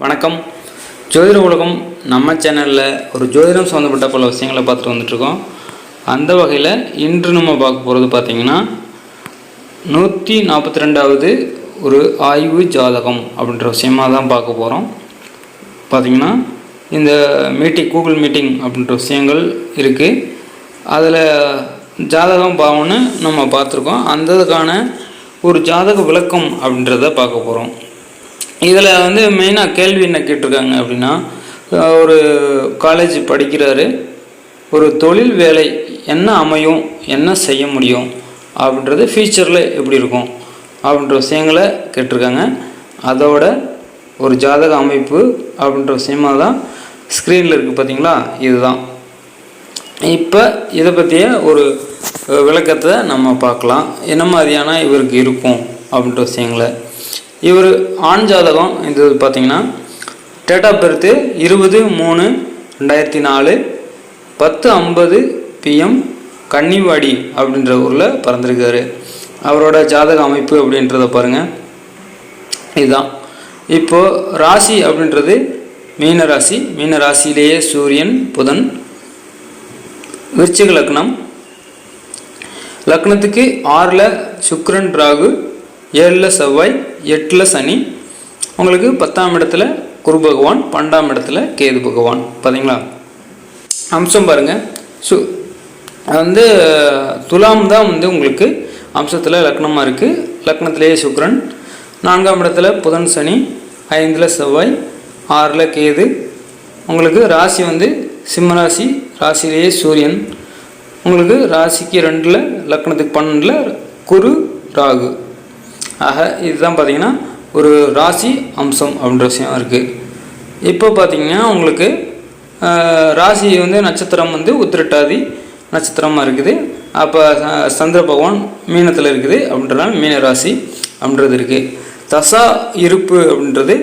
வணக்கம். ஜோதிட உலகம் நம்ம சேனலில் ஒரு ஜோதிடம் சம்மந்தப்பட்ட பல விஷயங்களை பார்த்துட்டு வந்துட்ருக்கோம் அந்த வகையில் இன்று நம்ம பார்க்க போகிறது பார்த்திங்கன்னா நூற்றி நாற்பத்தி ரெண்டாவது ஒரு ஆய்வு ஜாதகம் அப்படின்ற விஷயமாக தான் பார்க்க போகிறோம் பார்த்திங்கன்னா இந்த மீட்டிங் கூகுள் மீட்டிங் அப்படின்ற விஷயங்கள் இருக்குது அதில் ஜாதகம் பாவம்னு நம்ம பார்த்துருக்கோம். அந்ததுக்கான ஒரு ஜாதக விளக்கம் அப்படின்றத பார்க்க போகிறோம் இதில் வந்து மெயினாக கேள்வி என்ன கேட்டிருக்காங்க அப்படின்னா ஒரு காலேஜ் படிக்கிறாரு. ஒரு தொழில் வேலை என்ன அமையும் என்ன செய்ய முடியும் அப்படின்றது ஃபியூச்சரில் எப்படி இருக்கும் அப்படின்ற விஷயங்களை கேட்டிருக்காங்க. அதோட ஒரு ஜாதக அமைப்பு அப்படின்ற விஷயமா தான் ஸ்க்ரீனில் இருக்குது பார்த்தீங்களா இதுதான். இப்போ இதை பற்றிய ஒரு விளக்கத்தை நம்ம பார்க்கலாம். என்ன மாதிரியான இவருக்கு இருக்கும் அப்படின்ற விஷயங்களை இவர் ஆண் ஜாதகம் இது பார்த்தீங்கன்னா டேட் ஆஃப் பர்த்து இருபது மூணு ரெண்டாயிரத்தி நாலு பத்து ஐம்பது பிஎம் கன்னிவாடி அப்படின்ற ஊரில் பிறந்திருக்காரு. அவரோட ஜாதக அமைப்பு அப்படின்றத பாருங்கள் இதுதான். இப்போது ராசி அப்படின்றது மீன ராசி. மீன ராசியிலேயே சூரியன் புதன் விருச்சிக லக்னம். லக்னத்துக்கு ஆறில் சுக்ரன் ராகு ஏழில் செவ்வாய் எட்டில் சனி. உங்களுக்கு பத்தாம் இடத்துல குரு பகவான் பன்னெண்டாம் இடத்துல கேது பகவான். பார்த்தீங்களா அம்சம் பாருங்கள் சு வந்து துலாம் தான் வந்து உங்களுக்கு அம்சத்தில் லக்னமாக இருக்குது லக்னத்திலேயே சுக்கிரன். நான்காம் இடத்துல புதன் சனி. ஐந்தில் செவ்வாய் ஆறில் கேது. உங்களுக்கு ராசி வந்து சிம்ம ராசி ராசியிலேயே சூரியன். உங்களுக்கு ராசிக்கு ரெண்டில் லக்னத்துக்கு பன்னெண்டில் குரு ராகு. ஆக இதுதான் பார்த்தீங்கன்னா ஒரு ராசி அம்சம் அப்படின்ற விஷயம் இருக்குது இப்போ பார்த்தீங்கன்னா உங்களுக்கு ராசி வந்து நட்சத்திரம் வந்து உத்திரட்டாதி நட்சத்திரமாக இருக்குது. அப்போ சந்திர பகவான் மீனத்தில் இருக்குது அப்படின்றனால மீன ராசி அப்படின்றது இருக்குது தசா இருப்பு அப்படின்றது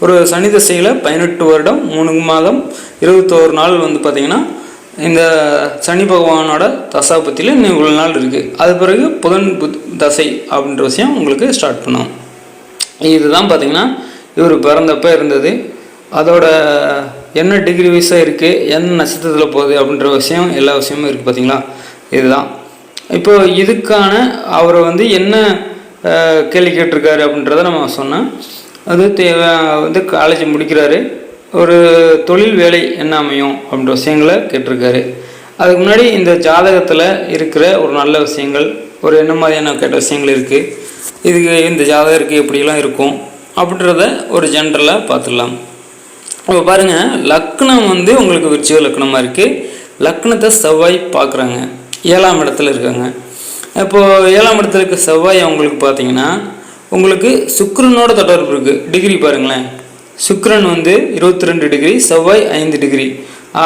ஒரு சனி திசையில் பதினெட்டு வருடம் மூணு மாதம் இருபத்தோரு நாள் வந்து பார்த்திங்கன்னா இந்த சனி பகவானோட தசாபத்தியில் இன்னும் இவ்வளோ நாள் இருக்குது அது பிறகு புதன் புத் தசை அப்படின்ற விஷயம் உங்களுக்கு ஸ்டார்ட் பண்ணோம். இதுதான் பார்த்திங்கன்னா இவர் பிறந்தப்ப இருந்தது. அதோட என்ன டிகிரி வைஸாக இருக்குது என்ன நட்சத்திரத்தில் போகுது அப்படின்ற விஷயம் எல்லா விஷயமும் இருக்குது பார்த்தீங்களா இதுதான். இப்போ இதுக்கான அவரை வந்து என்ன கேள்வி கேட்டிருக்காரு அப்படின்றத நம்ம சொன்னோம் அது தேவை வந்து காலேஜ் முடிக்கிறாரு. ஒரு தொழில் வேலை என்ன அமையும் அப்படின்ற விஷயங்களை கேட்டிருக்காரு. அதுக்கு முன்னாடி இந்த ஜாதகத்தில் இருக்கிற ஒரு நல்ல விஷயங்கள் ஒரு என்ன மாதிரியான கெட்ட விஷயங்கள் இருக்குது இதுக்கு இந்த ஜாதகருக்கு எப்படிலாம் இருக்கும் அப்படின்றத ஒரு ஜென்ரலாக பார்த்துடலாம். இப்போ பாருங்கள் லக்னம் வந்து உங்களுக்கு விருச்சிக லக்னமாக இருக்குது லக்னத்தை செவ்வாய் பார்க்குறாங்க. ஏழாம் இடத்துல இருக்காங்க. இப்போது ஏழாம் இடத்துல இருக்க செவ்வாய் அவங்களுக்கு பார்த்தீங்கன்னா உங்களுக்கு சுக்கரனோட தொடர்பு இருக்குது டிகிரி பாருங்களேன். சுக்ரன் வந்து இருபத்தி ரெண்டு டிகிரி செவ்வாய் ஐந்து டிகிரி.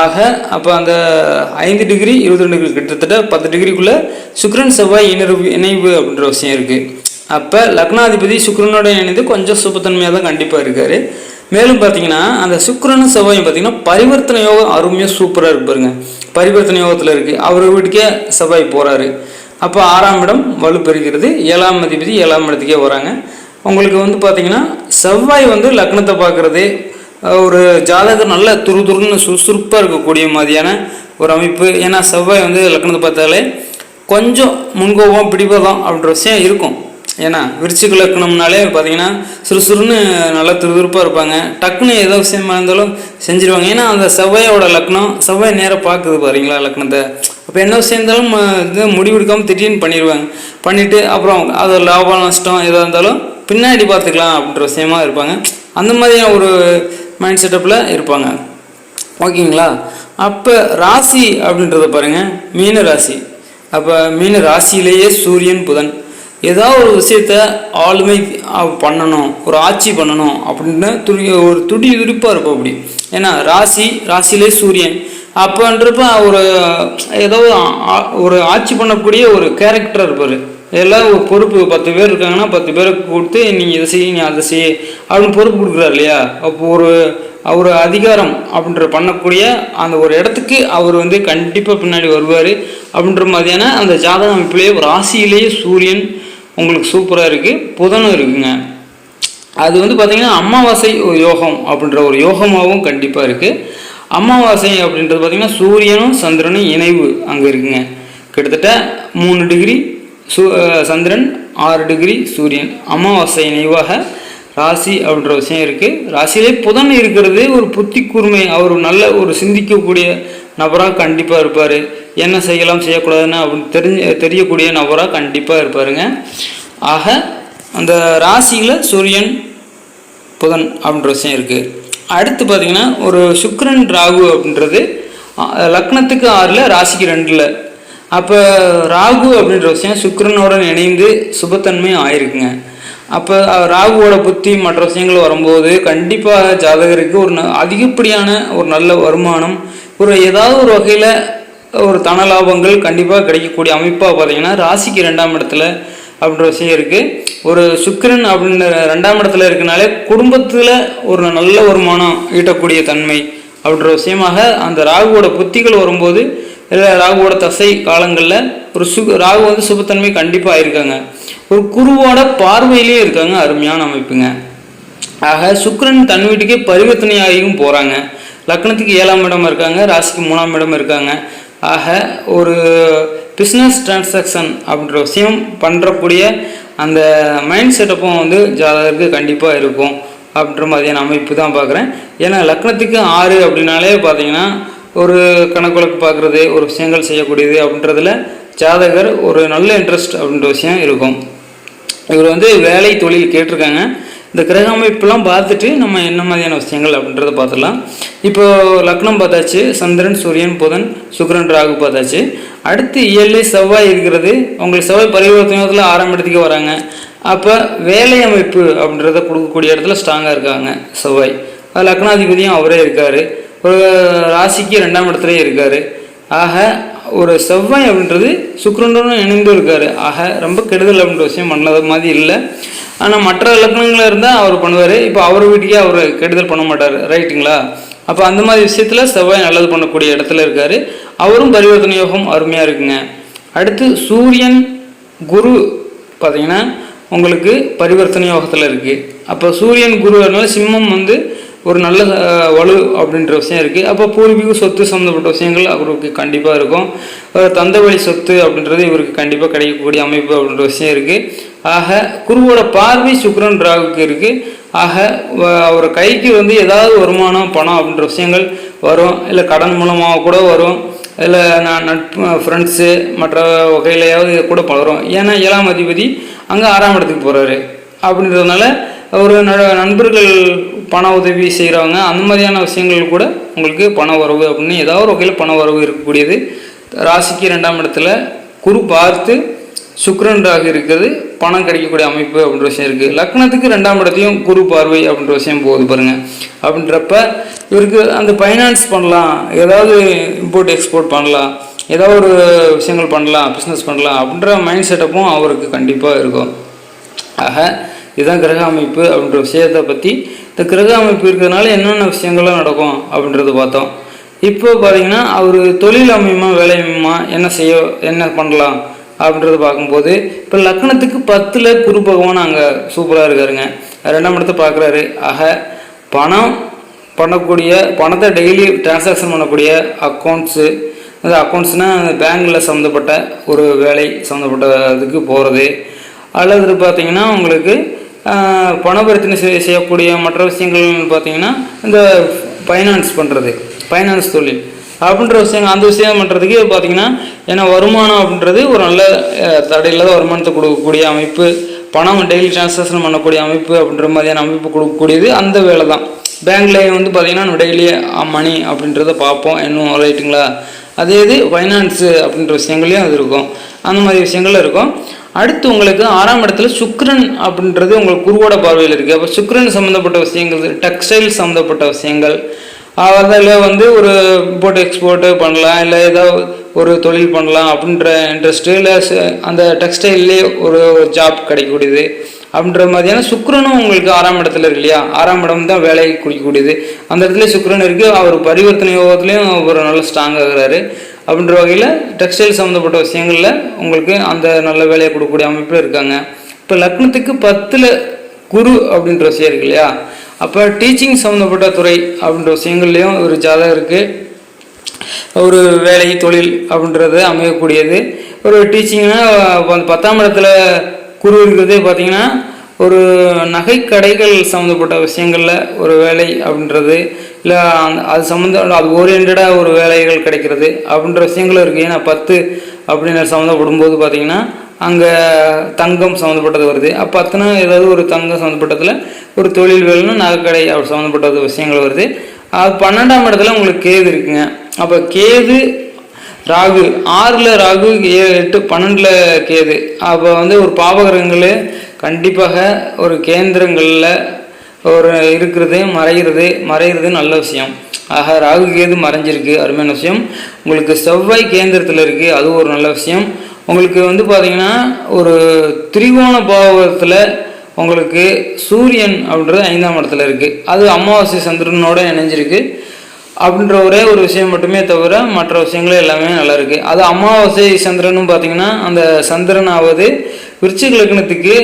ஆக அப்போ அந்த ஐந்து டிகிரி இருபத்தி ரெண்டு டிகிரி கிட்டத்தட்ட பத்து டிகிரிக்குள்ளே சுக்ரன் செவ்வாய் இணைவு இணைவு அப்படின்ற விஷயம் இருக்குது அப்போ லக்னாதிபதி சுக்கிரனோட இணைந்து கொஞ்சம் சுபத்தன்மையாக தான் கண்டிப்பாக இருக்கார். மேலும் பார்த்தீங்கன்னா அந்த சுக்ரனும் செவ்வாயும் பார்த்தீங்கன்னா பரிவர்த்தனை யோகம் அருமையாக சூப்பராக இருப்பாருங்க பரிவர்த்தனை யோகத்தில் இருக்குது அவர் வீட்டுக்கே செவ்வாய் போகிறாரு அப்போ ஆறாம் இடம் வலுப்பெறுகிறது. ஏழாம் அதிபதி ஏழாம் இடத்துக்கே வராங்க. உங்களுக்கு வந்து பார்த்தீங்கன்னா செவ்வாய் வந்து லக்னத்தை பார்க்குறது ஒரு ஜாதகம் நல்ல துரு துருன்னு சுறுசுறுப்பாக இருக்கக்கூடிய மாதிரியான ஒரு அமைப்பு. ஏன்னா செவ்வாய் வந்து லக்னத்தை பார்த்தாலே கொஞ்சம் முன்கோபம் பிடிப்பதம் அப்படின்ற விஷயம் இருக்கும். ஏன்னா விருச்சிக லக்கணம்னாலே பார்த்தீங்கன்னா சுறுசுறுன்னு நல்லா துருதுருப்பாக இருப்பாங்க. டக்குன்னு ஏதோ விஷயமா இருந்தாலும் செஞ்சிருவாங்க. ஏன்னா அந்த செவ்வாயோட லக்னம் செவ்வாய் நேராக பார்க்குது பாருங்களா லக்னத்தை. அப்போ என்ன விஷயம் இருந்தாலும் இது முடிவெடுக்காமல் திடீர்னு பண்ணிடுவாங்க பண்ணிவிட்டு அப்புறம் அது லாபம் நஷ்டம் எதாக இருந்தாலும் பின்னாடி பார்த்துக்கலாம் அப்படின்ற விஷயமா இருப்பாங்க. அந்த மாதிரியான ஒரு மைண்ட் செட்டப்பில் இருப்பாங்க. ஓகேங்களா? அப்போ ராசி அப்படின்றத பாருங்கள் மீன ராசி. அப்போ மீன ராசியிலேயே சூரியன் புதன். ஏதாவது ஒரு விஷயத்த ஆளுமை பண்ணணும் ஒரு ஆட்சி பண்ணணும் அப்படின்னு துடி ஒரு துடி துடிப்பாக இருப்போம் அப்படி. ஏன்னா ராசி ராசியிலே சூரியன். அப்போன்றப்ப ஒரு ஏதோ ஒரு ஆட்சி பண்ணக்கூடிய ஒரு கேரக்டர் இருப்பார். எல்லாம் ஒரு பொறுப்பு பத்து பேர் இருக்காங்கன்னா பத்து பேருக்கு கொடுத்து நீங்கள் இதை செய் நீ அதை செய்ய அப்படின்னு பொறுப்பு கொடுக்குறாரு இல்லையா? அப்போ ஒரு அவர் அதிகாரம் அப்படின்ற பண்ணக்கூடிய அந்த ஒரு இடத்துக்கு அவர் வந்து கண்டிப்பாக பின்னாடி வருவார் அப்படின்ற மாதிரியான அந்த ஜாதக அமைப்பிலேயே ராசியிலேயே சூரியன் உங்களுக்கு சூப்பராக இருக்குது புதனும் இருக்குங்க. அது வந்து பார்த்திங்கன்னா அமாவாசை யோகம் அப்படின்ற ஒரு யோகமாகவும் கண்டிப்பாக இருக்குது அமாவாசை அப்படின்றது பார்த்திங்கன்னா சூரியனும் சந்திரனும் இணைவு அங்கே இருக்குங்க. கிட்டத்தட்ட மூணு டிகிரி சூ சந்திரன் ஆறு டிகிரி சூரியன். அமாவாசை நினைவாக ராசி அப்படின்ற விஷயம் இருக்குது ராசியிலே புதன் இருக்கிறது ஒரு புத்தி கூர்மை. அவர் நல்ல ஒரு சிந்திக்கக்கூடிய நபராக கண்டிப்பாக இருப்பார். என்ன செய்யலாம் செய்யக்கூடாதுன்னு அப்படின்னு தெரிஞ்சு தெரியக்கூடிய நபராக கண்டிப்பாக இருப்பாருங்க. ஆக அந்த ராசியில் சூரியன் புதன் அப்படின்ற விஷயம் இருக்குது அடுத்து பார்த்தீங்கன்னா ஒரு சுக்ரன் ராகு அப்படின்றது லக்னத்துக்கு ஆறில் ராசிக்கு ரெண்டில் அப்போ ராகு அப்படின்ற விஷயம் சுக்கரனுடன் இணைந்து சுபத்தன்மை ஆயிருக்குங்க. அப்போ ராகுவோட புத்தி மற்ற விஷயங்கள் வரும்போது கண்டிப்பாக ஜாதகருக்கு ஒரு ந- அதிகப்படியான ஒரு நல்ல வருமானம் ஒரு ஏதாவது ஒரு வகையில் ஒரு தன லாபங்கள் கண்டிப்பாக கிடைக்கக்கூடிய அமைப்பாக பார்த்தீங்கன்னா ராசிக்கு ரெண்டாம் இடத்துல அப்படின்ற விஷயம் இருக்குது ஒரு சுக்கிரன் அப்படின்ற ரெண்டாம் இடத்துல இருக்கனாலே குடும்பத்தில் ஒரு நல்ல வருமானம் ஈட்டக்கூடிய தன்மை அப்படின்ற விஷயமாக அந்த ராகுவோட புத்திகள் வரும்போது இல்லை ராகுவோட தசை காலங்களில் ஒரு சு ராகு வந்து சுபத்தன்மை கண்டிப்பாக ஆயிருக்காங்க ஒரு குருவோட பார்வையிலே இருக்காங்க அருமையான அமைப்புங்க. ஆக சுக்கரன் தன் வீட்டுக்கே பரிவர்த்தனையாகியும் போகிறாங்க லக்னத்துக்கு ஏழாம் இடம் இருக்காங்க ராசிக்கு மூணாம் இடம் இருக்காங்க. ஆக ஒரு பிஸ்னஸ் டிரான்சாக்ஷன் அப்படின்ற விஷயம் பண்ணுறக்கூடிய அந்த மைண்ட் செட்டப்பும் வந்து ஜாதகருக்கு கண்டிப்பாக இருக்கும் அப்படின்ற மாதிரியான அமைப்பு தான் பார்க்குறேன் ஏன்னா லக்னத்துக்கு ஆறு அப்படின்னாலே பார்த்தீங்கன்னா ஒரு கணக்கு பார்க்குறது ஒரு விஷயங்கள் செய்யக்கூடியது அப்படின்றதுல ஜாதகர் ஒரு நல்ல இன்ட்ரெஸ்ட் அப்படின்ற விஷயம் இருக்கும். இவர் வந்து வேலை தொழில் கேட்டிருக்காங்க. இந்த கிரக அமைப்பெல்லாம் பார்த்துட்டு நம்ம என்ன மாதிரியான விஷயங்கள் அப்படின்றத பார்த்துடலாம். இப்போது லக்னம் பார்த்தாச்சு சந்திரன் சூரியன் புதன் சுக்ரன் ராகு பார்த்தாச்சு. அடுத்து ஏழு செவ்வாய் இருக்கிறது. உங்களுக்கு செவ்வாய் பரிவர்த்தனத்தில் ஆறாம் இடத்துக்கு வராங்க. அப்போ வேலை அமைப்பு அப்படின்றத கொடுக்கக்கூடிய இடத்துல ஸ்ட்ராங்காக இருக்காங்க செவ்வாய். அது லக்னாதிபதியும் அவரே இருக்கார். ஒரு ராசிக்கு ரெண்டாம் இடத்துலயே இருக்கார். ஆக ஒரு செவ்வாய் அப்படின்றது சுக்கிரனுடன் இணைந்து இருக்கார். ஆக ரொம்ப கெடுதல் அப்படின்ற விஷயம் பண்ணது மாதிரி இல்லை. ஆனால் மற்ற லக்னங்கள் இருந்தால் அவர் பண்ணுவார். இப்போ அவர் வீட்டுக்கே அவர் கெடுதல் பண்ண மாட்டார். ரைட்டுங்களா? அப்போ அந்த மாதிரி விஷயத்தில் செவ்வாய் நல்லது பண்ணக்கூடிய இடத்துல இருக்கார். அவரும் பரிவர்த்தனை யோகம் அருமையாக இருக்குங்க. அடுத்து சூரியன் குரு பார்த்தீங்கன்னா உங்களுக்கு பரிவர்த்தனை யோகத்தில் இருக்குது அப்போ சூரியன் குரு அதனால சிம்மம் வந்து ஒரு நல்ல வலு அப்படின்ற விஷயம் இருக்குது அப்போ பூர்வீக சொத்து சம்மந்தப்பட்ட விஷயங்கள் அவருக்கு கண்டிப்பாக இருக்கும். அஹ், வழி சொத்து அப்படின்றது இவருக்கு கண்டிப்பாக கிடைக்கக்கூடிய அமைப்பு அப்படின்ற விஷயம் இருக்குது ஆக குருவோட பார்வை சுக்ரன் ராகுக்கு இருக்குது ஆக அவர் கைக்கு வந்து ஏதாவது வருமானம் பணம் அப்படின்ற விஷயங்கள் வரும். இல்லை கடன் மூலமாக கூட வரும். இல்லை நான் நட்பு ஃப்ரெண்ட்ஸு மற்ற வகையிலையாவது கூட பலரும். ஏன்னா ஏழாம் அதிபதி அங்கே ஆறாம் இடத்துக்கு போகிறாரு அப்படின்றதுனால ஒரு ந- நண்பர்கள் பண உதவி செய்கிறவங்க அந்த மாதிரியான விஷயங்கள் கூட உங்களுக்கு பண வரவு அப்படின்னு ஏதாவது ஒரு வகையில் பண வரவு இருக்கக்கூடியது. ராசிக்கு ரெண்டாம் இடத்துல குரு பார்த்து சுக்கரன்றாக இருக்கிறது பணம் கிடைக்கக்கூடிய அமைப்பு அப்படின்ற விஷயம் இருக்குது லக்னத்துக்கு ரெண்டாம் இடத்தையும் குரு பார்வை அப்படின்ற விஷயம் போகுது பாருங்கள் அப்படின்றப்ப இவருக்கு அந்த ஃபைனான்ஸ் பண்ணலாம் ஏதாவது இம்போர்ட் எக்ஸ்போர்ட் பண்ணலாம் ஏதாவது ஒரு விஷயங்கள் பண்ணலாம் பிஸ்னஸ் பண்ணலாம் அப்படின்ற மைண்ட் செட்டப்பும் அவருக்கு கண்டிப்பாக இருக்கும். ஆக இதுதான் கிரக அமைப்பு அப்படின்ற விஷயத்தை பற்றி இந்த கிரக அமைப்பு இருக்கிறதுனால என்னென்ன விஷயங்கள்லாம் நடக்கும் அப்படின்றது பார்த்தோம். இப்போ பார்த்தீங்கன்னா அவர் தொழில் அமையுமா வேலை அமையுமா என்ன செய்ய என்ன பண்ணலாம் அப்படின்றத பார்க்கும்போது இப்போ லக்னத்துக்கு பத்தில் குரு பகவான் அங்கே சூப்பராக இருக்காருங்க. ரெண்டாம் இடத்த பார்க்குறாரு. ஆக பணம் பண்ணக்கூடிய பணத்தை டெய்லி டிரான்சாக்ஷன் பண்ணக்கூடிய அக்கௌண்ட்ஸு அந்த அக்கௌண்ட்ஸ்னால் பேங்கில் சம்மந்தப்பட்ட ஒரு வேலை சம்மந்தப்பட்ட இதுக்கு போகிறது அல்லது பார்த்தீங்கன்னா உங்களுக்கு பணபரித்தனை செய்யக்கூடிய மற்ற விஷயங்கள் பார்த்திங்கன்னா இந்த ஃபைனான்ஸ் பண்ணுறது ஃபைனான்ஸ் தொழில். அப்படின்ற விஷயங்கள் அந்த விஷயம் பண்ணுறதுக்கு பார்த்தீங்கன்னா ஏன்னா வருமானம் அப்படின்றது ஒரு நல்ல தடையில்லாத வருமானத்தை கொடுக்கக்கூடிய அமைப்பு. பணம் டெய்லி டிரான்சாக்ஷன் பண்ணக்கூடிய அமைப்பு அப்படின்ற மாதிரியான அமைப்பு கொடுக்கக்கூடியது அந்த வேலை தான். பேங்க்ல வந்து பார்த்திங்கன்னா டெய்லி மணி அப்படின்றத பார்ப்போம். இன்னும் ரைட்டுங்களா? அதே இது ஃபைனான்ஸு அப்படின்ற விஷயங்களையும் அது இருக்கும். அந்த மாதிரி விஷயங்கள் இருக்கும். அடுத்து உங்களுக்கு ஆறாம் இடத்துல சுக்ரன் அப்படின்றது உங்களுக்கு குருவோட பார்வையில் இருக்குது அப்போ சுக்ரன் சம்மந்தப்பட்ட விஷயங்கள் டெக்ஸ்டைல் சம்மந்தப்பட்ட விஷயங்கள் அதில் வந்து ஒரு இம்போர்ட் எக்ஸ்போர்ட்டு பண்ணலாம் இல்லை ஏதாவது ஒரு தொழில் பண்ணலாம் அப்படின்ற இன்ட்ரெஸ்ட்டு இல்லை அந்த டெக்ஸ்டைல்லே ஒரு ஜாப் கிடைக்கக்கூடியது. அப்படின்ற மாதிரியான சுக்கரனும் உங்களுக்கு ஆறாம் இடத்துல இருக்கு இல்லையா? ஆறாம் இடம் தான் வேலையை குறிக்கக்கூடியது. அந்த இடத்துல சுக்கரன் இருக்குது அவர் பரிவர்த்தனை யோகத்துலேயும் அவர் நல்லா ஸ்ட்ராங் ஆகுறாரு. அப்படின்ற வகையில் டெக்ஸ்டைல் சம்மந்தப்பட்ட விஷயங்களில் உங்களுக்கு அந்த நல்ல வேலையை கொடுக்கக்கூடிய அமைப்பில் இருக்காங்க. இப்போ லக்னத்துக்கு பத்தில் குரு அப்படின்ற விஷயம் இருக்கு இல்லையா? அப்போ டீச்சிங் சம்மந்தப்பட்ட துறை அப்படின்ற விஷயங்கள்லையும் ஒரு ஜாதகம் இருக்குது ஒரு வேலை தொழில் அப்படின்றது அமையக்கூடியது. ஒரு டீச்சிங்னா அந்த பத்தாம் இடத்துல கூறியிருக்கிறதே பார்த்தீங்கன்னா ஒரு நகைக்கடைகள் சம்மந்தப்பட்ட விஷயங்களில் ஒரு வேலை அப்படின்றது இல்லை அந்த அது சம்மந்தம் அது ஓரியன்டாக ஒரு வேலைகள் கிடைக்கிறது அப்படின்ற விஷயங்களும் இருக்குது ஏன்னா பத்து அப்படின்னு சம்மந்தப்படும்போது பார்த்தீங்கன்னா அங்கே தங்கம் சம்மந்தப்பட்டது வருது. அப்போ அத்தனை ஏதாவது ஒரு தங்கம் சம்மந்தப்பட்டதில் ஒரு தொழில் வேலைன்னு நகைக்கடை அப்படி சம்மந்தப்பட்டது விஷயங்கள் வருது. அது பன்னெண்டாம் இடத்துல உங்களுக்கு கேது இருக்குங்க. அப்போ கேது ராகு ஆறில் ராகு ஏ எட்டு பன்னெண்டில் கேது. அப்போ வந்து ஒரு பாவகிரகங்கள் கண்டிப்பாக ஒரு கேந்திரங்களில் ஒரு இருக்கிறது மறைகிறது மறைகிறது நல்ல விஷயம். ஆக ராகு கேது மறைஞ்சிருக்கு அருமையான விஷயம். உங்களுக்கு செவ்வாய் கேந்திரத்தில் இருக்குது அது ஒரு நல்ல விஷயம். உங்களுக்கு வந்து பார்த்தீங்கன்னா ஒரு திரிகோண பாவகத்தில் உங்களுக்கு சூரியன் அப்படின்றது ஐந்தாம் இடத்துல இருக்குது அது அமாவாசை சந்திரனோட இணைஞ்சிருக்கு. அப்படின்ற ஒரே ஒரு விஷயம் மட்டுமே தவிர மற்ற விஷயங்களும் எல்லாமே நல்லா இருக்கு. அது அமாவாசை சந்திரனும் பார்த்தீங்கன்னா அந்த சந்திரனாவது விருச்சிக லக்னத்துக்கு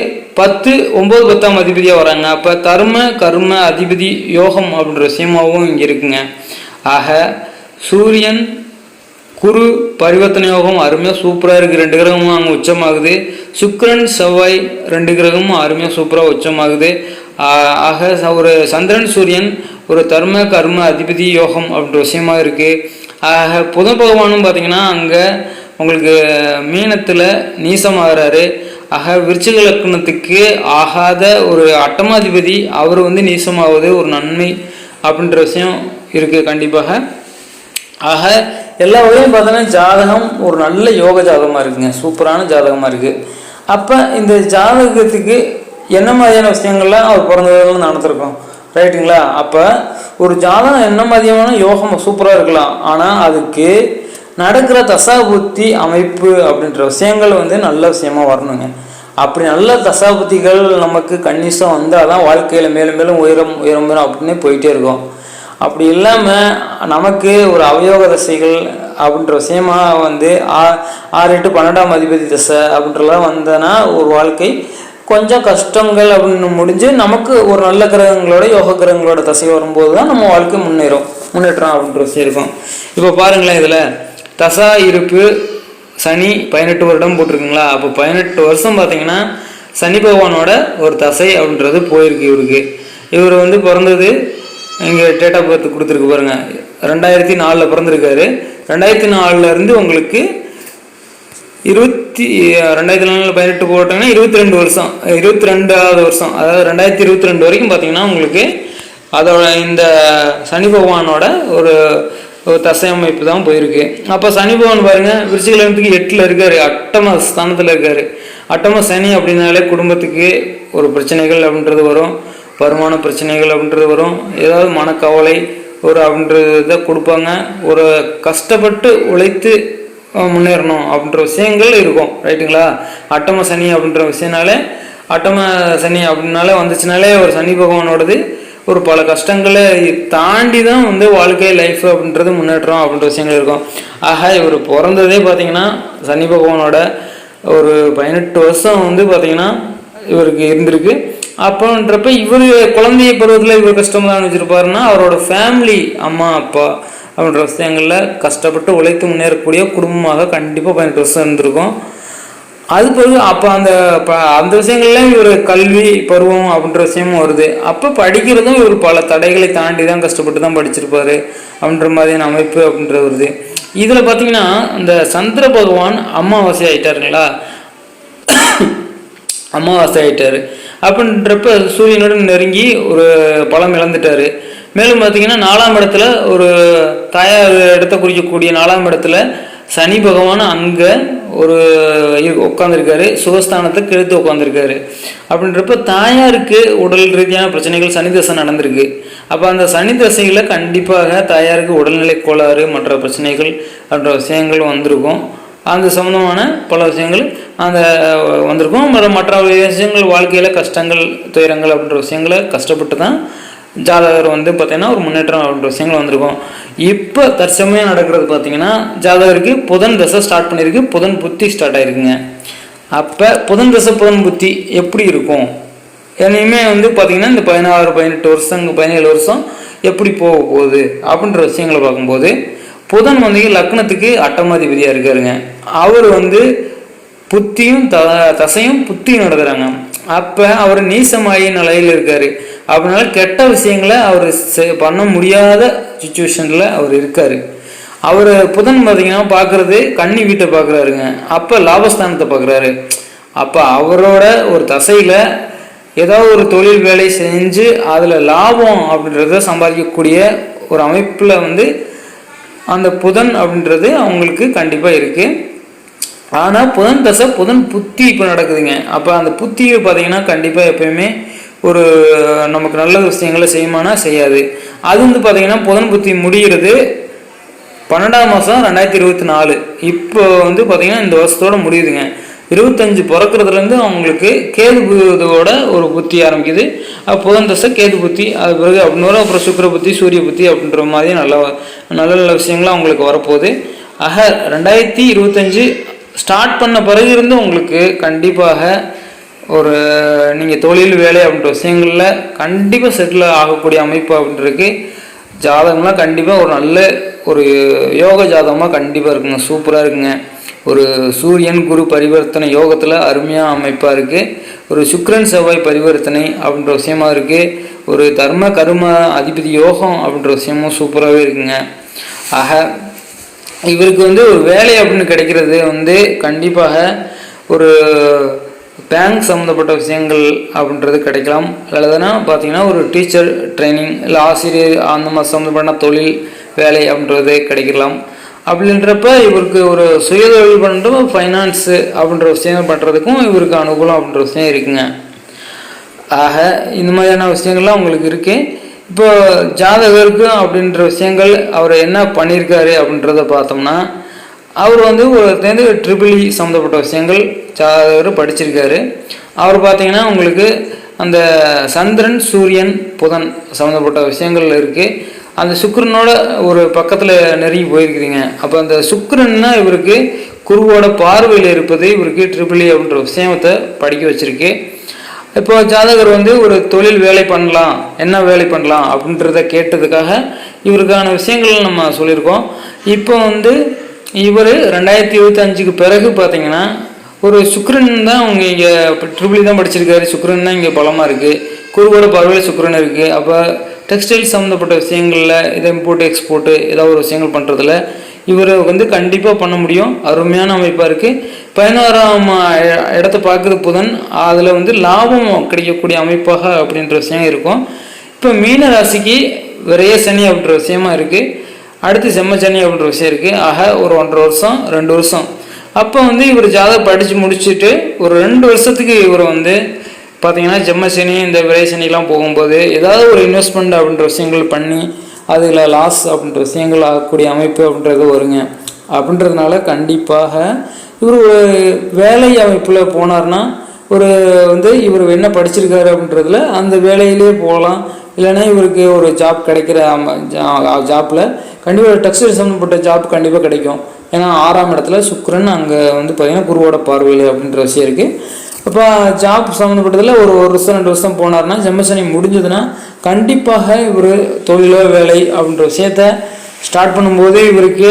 பத்து ஒம்பது பத்தாம் அதிபதியாக வராங்க. அப்போ தர்ம கர்ம அதிபதி யோகம் அப்படின்ற விஷயமாகவும் இங்கே இருக்குங்க. ஆக சூரியன் குரு பரிவர்த்தனை யோகம் அருமையாக சூப்பராக இருக்குது ரெண்டு கிரகமும் அங்கே உச்சமாகுது. சுக்ரன் செவ்வாய் ரெண்டு கிரகமும் அருமையாக சூப்பராக உச்சமாகுது. ஆக ச- ஒரு சந்திரன் சூரியன் ஒரு தர்ம கர்ம அதிபதி யோகம் அப்படின்ற விஷயமா இருக்குது ஆக புத பகவானும் பார்த்தீங்கன்னா அங்கே உங்களுக்கு மீனத்தில் நீசமாகறாரு ஆக விருச்சிக லக்னத்துக்கு ஆகாத ஒரு அட்டமாதிபதி அவர் வந்து நீசமாவது ஒரு நன்மை அப்படின்ற விஷயம் இருக்குது கண்டிப்பாக. ஆக எல்லா வகையும் பார்த்தோன்னா ஜாதகம் ஒரு நல்ல யோக ஜாதகமாக இருக்குங்க. சூப்பரான ஜாதகமாக இருக்குது அப்போ இந்த ஜாதகத்துக்கு என்ன மாதிரியான விஷயங்கள்லாம் அவர் பிறந்ததுன்னு நடந்திருக்கோம்? ரைட்டுங்களா? அப்போ ஒரு ஜாதகம் என்ன மாதிரியான யோகம் சூப்பராக இருக்கலாம். ஆனால் அதுக்கு நடக்கிற தசாபுத்தி அமைப்பு அப்படின்ற விஷயங்கள் வந்து நல்ல விஷயமா வரணுங்க. அப்படி நல்ல தசாபுத்திகள் நமக்கு கன்னிசம் வந்தால் தான் வாழ்க்கையில் மேலும் மேலும் உயரம் உயரம் உயரம் அப்படின்னு போயிட்டே இருக்கும். அப்படி இல்லாமல் நமக்கு ஒரு அவயோக தசைகள் அப்படின்ற விஷயமா வந்து ஆ ஆறு எட்டு பன்னெண்டாம் அதிபதி தசை அப்படின்றலாம் வந்தனா ஒரு வாழ்க்கை கொஞ்சம் கஷ்டங்கள் அப்படின்னு முடிஞ்சு நமக்கு ஒரு நல்ல கிரகங்களோட யோக கிரகங்களோட தசை வரும்போது தான் நம்ம வாழ்க்கை முன்னேறும் முன்னேற்றம் அப்படின்ற விஷயம் இருக்கும். இப்போ பாருங்களேன் இதில். தசா இருப்பு சனி பதினெட்டு வருடம் போட்டிருக்குங்களா? அப்போ பதினெட்டு வருஷம் பார்த்தீங்கன்னா சனி பகவானோட ஒரு தசை அப்படின்றது போயிருக்கு இவருக்கு. இவர் வந்து பிறந்தது இங்கே டேட் ஆஃப் பர்த் கொடுத்துருக்கு பாருங்கள் ரெண்டாயிரத்தி நாலில் பிறந்திருக்காரு. ரெண்டாயிரத்தி நாலுலேருந்து உங்களுக்கு இருபத்தி ரெண்டாயிரத்தி நாலில் பதினெட்டு போட்டோன்னா இருபத்தி ரெண்டு வருஷம் இருபத்தி ரெண்டாவது வருஷம். அதாவது ரெண்டாயிரத்தி இருபத்தி ரெண்டு வரைக்கும் பார்த்தீங்கன்னா உங்களுக்கு அதோட இந்த சனி பகவானோட ஒரு ஒரு தசை அமைப்பு தான் போயிருக்கு. அப்போ சனி பகவான் பாருங்கள் விருச்சிகலத்துக்கு எட்டில் இருக்கார் அட்டம ஸ்தானத்தில் இருக்கார். அட்டம சனி அப்படின்னாலே குடும்பத்துக்கு ஒரு பிரச்சனைகள் அப்படின்றது வரும் வருமான பிரச்சனைகள் அப்படின்றது வரும். ஏதாவது மனக்கவலை ஒரு அப்படின்றத கொடுப்பாங்க. ஒரு கஷ்டப்பட்டு உழைத்து முன்னேறணும் அப்படின்ற விஷயங்கள் இருக்கும் ரைட்டுங்களா? அட்டம சனி அப்படின்ற விஷயனாலே அட்டம சனி அப்படின்னாலே வந்துச்சுனாலே ஒரு சனி பகவானோடது ஒரு பல கஷ்டங்களை தாண்டி தான் வந்து வாழ்க்கை லைஃப் அப்படின்றது முன்னேற்றம் அப்படின்ற விஷயங்கள் இருக்கும். ஆக இவர் பிறந்ததே பார்த்தீங்கன்னா சனி பகவானோட ஒரு பதினெட்டு வருஷம் வந்து பார்த்தீங்கன்னா இவருக்கு இருந்திருக்கு. அப்போன்றப்ப இவர் குழந்தைய பருவத்தில் இவர் கஷ்டமாக அனுப்பிச்சிருப்பாருன்னா அவரோட ஃபேமிலி அம்மா அப்பா அப்படின்ற விஷயங்களில் கஷ்டப்பட்டு உழைத்து முன்னேறக்கூடிய குடும்பமாக கண்டிப்பாக பதினெட்டு வருஷம் இருந்திருக்கும். அது பிறகு அப்போ அந்த ப- அந்த விஷயங்கள்ல இவர் கல்வி பருவம் அப்படின்ற விஷயமும் வருது. அப்போ படிக்கிறதும் இவர் பல தடைகளை தாண்டி தான் கஷ்டப்பட்டு தான் படிச்சிருப்பாரு அப்படின்ற மாதிரியான அமைப்பு அப்படின்றது வருது. இதில் பார்த்தீங்கன்னா இந்த சந்திர பகவான் அமாவாசை ஆயிட்டாருங்களா அமாவாசை ஆகிட்டார் அப்படின்றப்ப சூரியனுடன் நெருங்கி ஒரு பலம் இழந்துட்டார். மேலும் பார்த்தீங்கன்னா நாலாம் இடத்துல ஒரு தாயார் இடத்தை குறிக்கக்கூடிய நாலாம் இடத்துல சனி பகவான் அங்கே ஒரு உட்காந்துருக்காரு சுகஸ்தானத்தை கெடுத்து உட்காந்துருக்காரு அப்படின்றப்ப தாயாருக்கு உடல் ரீதியான பிரச்சனைகள் சனி தசை நடந்திருக்கு. அப்போ அந்த சனி தசையில் கண்டிப்பாக தாயாருக்கு உடல்நிலை கோளாறு மற்ற பிரச்சனைகள் அப்படின்ற விஷயங்கள் வந்திருக்கும். அந்த சம்மந்தமான பல விஷயங்கள் அந்த வந்திருக்கும். மற்ற மற்ற விஷயங்கள் வாழ்க்கையில் கஷ்டங்கள் துயரங்கள் அப்படின்ற விஷயங்களை கஷ்டப்பட்டு தான் ஜாதகர் வந்து பார்த்தீங்கன்னா ஒரு முன்னேற்றம் அப்படின்ற விஷயங்கள் வந்திருக்கும். இப்போ தற்சமயம் நடக்கிறது பார்த்தீங்கன்னா ஜாதகருக்கு புதன் தசை ஸ்டார்ட் பண்ணியிருக்கு புதன் புத்தி ஸ்டார்ட் ஆயிருக்குங்க. அப்போ புதன் தசை புதன் புத்தி எப்படி இருக்கும்? இனிமே வந்து பார்த்தீங்கன்னா இந்த பதினாறு பதினெட்டு வருஷம் பதினேழு வருஷம் எப்படி போக போகுது? அப்படின்ற விஷயங்களை பார்க்கும்போது புதன் வந்து லக்னத்துக்கு அட்டமாதிபதியாக இருக்காருங்க. அவர் வந்து புத்தியும் த தசையும் புத்தியும் நடத்துகிறாங்க அப்போ அவர் நீசமாயி நிலையில் இருக்கார். அப்படினால கெட்ட விஷயங்களை அவர் பண்ண முடியாத சுச்சுவேஷனில் அவர் இருக்கார். அவர் புதன் பார்த்தீங்கன்னா பார்க்குறது கன்னி வீட்டை பார்க்குறாருங்க அப்போ லாபஸ்தானத்தை பார்க்குறாரு அப்போ அவரோட ஒரு தசையில் ஏதாவது ஒரு தொழில் வேலை செஞ்சு அதில் லாபம் அப்படின்றத சம்பாதிக்கக்கூடிய ஒரு அமைப்பில் வந்து அந்த புதன் அப்படின்றது அவங்களுக்கு கண்டிப்பாக இருக்குது ஆனால் புதன் தசை புதன் புத்தி இப்போ நடக்குதுங்க. அப்போ அந்த புத்தியை பார்த்தீங்கன்னா கண்டிப்பாக எப்பயுமே ஒரு நமக்கு நல்ல விஷயங்களை செய்யுமானா செய்யாது. அது வந்து பார்த்தீங்கன்னா புதன் புத்தி முடிகிறது பன்னெண்டாம் மாதம் ரெண்டாயிரத்தி இருபத்தி நாலு. இப்போ வந்து பார்த்தீங்கன்னா இந்த வருஷத்தோட முடியுதுங்க. இருபத்தஞ்சு பிறக்கிறதுலேருந்து அவங்களுக்கு கேது புதோட ஒரு புத்தி ஆரம்பிக்குது. அப்போ புதன் தசை கேது புத்தி அது பிறகு அப்படின்னு அப்புறம் சுக்கர புத்தி சூரிய புத்தி அப்படின்ற மாதிரி நல்ல நல்ல நல்ல விஷயங்கள்லாம் அவங்களுக்கு வரப்போகுது. ஆக ரெண்டாயிரத்தி இருபத்தஞ்சு ஸ்டார்ட் பண்ண பிறகு இருந்து உங்களுக்கு கண்டிப்பாக ஒரு நீங்கள் தொழில் வேலை அப்படின்ற விஷயங்களில் கண்டிப்பாக செட்டில் ஆகக்கூடிய அமைப்பு அப்படின்றது ஜாதகம்லாம் கண்டிப்பாக ஒரு நல்ல ஒரு யோக ஜாதகமாக கண்டிப்பாக இருக்குங்க. சூப்பராக இருக்குங்க. ஒரு சூரியன் குரு பரிவர்த்தனை யோகத்தில் அருமையாக அமைப்பாக இருக்குது ஒரு சுக்ரன் செவ்வாய் பரிவர்த்தனை அப்படின்ற விஷயமா இருக்குது ஒரு தர்ம கரும அதிபதி யோகம் அப்படின்ற விஷயமும் சூப்பராகவே இருக்குங்க. ஆக இவருக்கு வந்து ஒரு வேலை அப்படின்னு கிடைக்கிறது வந்து கண்டிப்பாக ஒரு பேங்க் சம்மந்தப்பட்ட விஷயங்கள் அப்படின்றது கிடைக்கலாம். அல்லதுனா பார்த்தீங்கன்னா ஒரு டீச்சர் ட்ரைனிங் இல்லை ஆசிரியர் அந்த மாதிரி சம்மந்தப்பட்ட தொழில் வேலை அப்படின்றது கிடைக்கலாம். அப்படின்றப்ப இவருக்கு ஒரு சுயதொழில் பண்ணுற ஃபைனான்ஸு அப்படின்ற விஷயம் பண்ணுறதுக்கும் இவருக்கு அனுகூலம் அப்படின்ற விஷயம் இருக்குங்க. ஆக இந்த மாதிரியான விஷயங்கள்லாம் உங்களுக்கு இருக்குது இப்போ ஜாதகருக்கு அப்படின்ற விஷயங்கள் அவர் என்ன பண்ணியிருக்காரு அப்படின்றத பார்த்தோம்னா அவர் வந்து ஒரு தேர்ந்து ட்ரிபிளி e சம்மந்தப்பட்ட விஷயங்கள் ஜாதகர் படிச்சிருக்காரு. அவர் பார்த்தீங்கன்னா உங்களுக்கு அந்த சந்திரன் சூரியன் புதன் சம்மந்தப்பட்ட விஷயங்கள் இருக்குது அந்த சுக்கரனோட ஒரு பக்கத்தில் நெருங்கி போயிருக்கிறீங்க. அப்போ அந்த சுக்கரன்னா இவருக்கு குருவோட பார்வையில் இருப்பது இவருக்கு ட்ரிபிளி e அப்படின்ற விஷயத்தை படிக்க வச்சுருக்கு. இப்போ ஜாதகர் வந்து ஒரு தொழில் வேலை பண்ணலாம் என்ன வேலை பண்ணலாம் அப்படின்றத கேட்டதுக்காக இவருக்கான விஷயங்கள் நம்ம சொல்லியிருக்கோம். இப்போ வந்து இவர் ரெண்டாயிரத்தி இருபத்தி அஞ்சுக்கு பிறகு பார்த்தீங்கன்னா ஒரு சுக்ரன் தான் அவங்க இங்கே ட்ரிபிளி e தான் படிச்சிருக்காரு. சுக்ரன் தான் இங்கே பலமாக இருக்குது குருவோட பார்வையில் சுக்ரன் இருக்குது அப்போ டெக்ஸ்டைல் சம்மந்தப்பட்ட விஷயங்களில் இதை இம்போர்ட் எக்ஸ்போர்ட்டு ஏதாவது ஒரு விஷயங்கள் பண்ணுறதுல இவர் வந்து கண்டிப்பாக பண்ண முடியும். அருமையான அமைப்பாக இருக்குது பதினோராம் இடத்த பார்க்குறது புதன் அதில் வந்து லாபம் கிடைக்கக்கூடிய அமைப்பாக அப்படின்ற விஷயம் இருக்கும். இப்போ மீன ராசிக்கு விரைய சனி அப்படின்ற விஷயமா இருக்குது அடுத்து செம்ம சனி அப்படின்ற விஷயம் இருக்குது ஆக ஒரு ஒன்றரை வருஷம் ரெண்டு வருஷம். அப்போ வந்து இவர் ஜாதகம் படித்து முடிச்சுட்டு ஒரு ரெண்டு வருஷத்துக்கு இவர் வந்து பார்த்தீங்கன்னா ஜெம்ம சனி இந்த விரை சனிலாம் போகும்போது ஏதாவது ஒரு இன்வெஸ்ட்மெண்ட் அப்படின்ற விஷயங்கள் பண்ணி அதில் லாஸ் அப்படின்ற விஷயங்கள் ஆகக்கூடிய அமைப்பு அப்படின்றது வருங்க. அப்படின்றதுனால கண்டிப்பாக இவர் ஒரு வேலை அமைப்பில் போனார்னா ஒரு வந்து இவர் என்ன படிச்சிருக்காரு அப்படின்றதுல அந்த வேலையிலே போகலாம். இல்லைன்னா இவருக்கு ஒரு ஜாப் கிடைக்கிற ஜாப்பில் கண்டிப்பாக டெக்ஸ்டைல் சம்மந்தப்பட்ட ஜாப் கண்டிப்பாக கிடைக்கும். ஏன்னா ஆறாம் இடத்துல சுக்ரன் அங்கே வந்து பார்த்திங்கன்னா குருவோட பார்வையில் அப்படின்ற விஷயம் இருக்குது இப்போ ஜாப் சம்மந்தப்பட்டதில் ஒரு ஒரு வருஷம் ரெண்டு வருஷம் போனார்னா ஜெம்மசனி முடிஞ்சதுன்னா கண்டிப்பாக இவர் தொழிலோ வேலை அப்படின்ற விஷயத்த ஸ்டார்ட் பண்ணும்போது இவருக்கு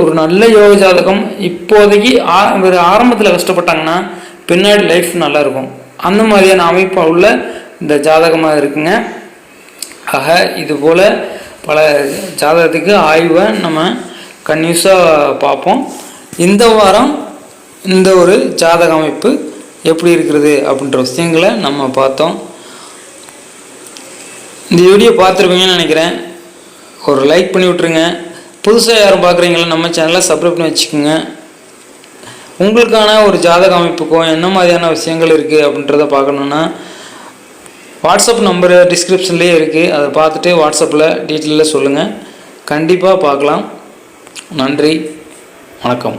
ஒரு நல்ல யோக ஜாதகம். இப்போதைக்கு ஆ இவர் ஆரம்பத்தில் கஷ்டப்பட்டாங்கன்னா பின்னாடி லைஃப் நல்லாயிருக்கும் அந்த மாதிரியான அமைப்பாக உள்ள இந்த ஜாதகமாக இருக்குங்க. ஆக இது போல் பல ஜாதகத்துக்கு ஆய்வை நம்ம கன்யூஸாக பார்ப்போம். இந்த வாரம் இந்த ஒரு ஜாதக அமைப்பு எப்படி இருக்கிறது அப்படின்ற விஷயங்களை நம்ம பார்த்தோம். இந்த வீடியோ பார்த்துருப்பீங்கன்னு நினைக்கிறேன். ஒரு லைக் பண்ணி விட்ருங்க புதுசாக யாரும் பார்க்குறீங்களா நம்ம சேனலை சப்ஸ்கிரைப் பண்ணி வச்சுக்கோங்க. உங்களுக்கான ஒரு ஜாதக அமைப்புக்கும் என்ன மாதிரியான விஷயங்கள் இருக்குது அப்படின்றத பார்க்கணுன்னா வாட்ஸ்அப் நம்பரு டிஸ்கிரிப்ஷன்லேயே இருக்குது அதை பார்த்துட்டு வாட்ஸ்அப்பில் டீட்டெயிலில் சொல்லுங்கள் கண்டிப்பாக பார்க்கலாம். நன்றி. வணக்கம்.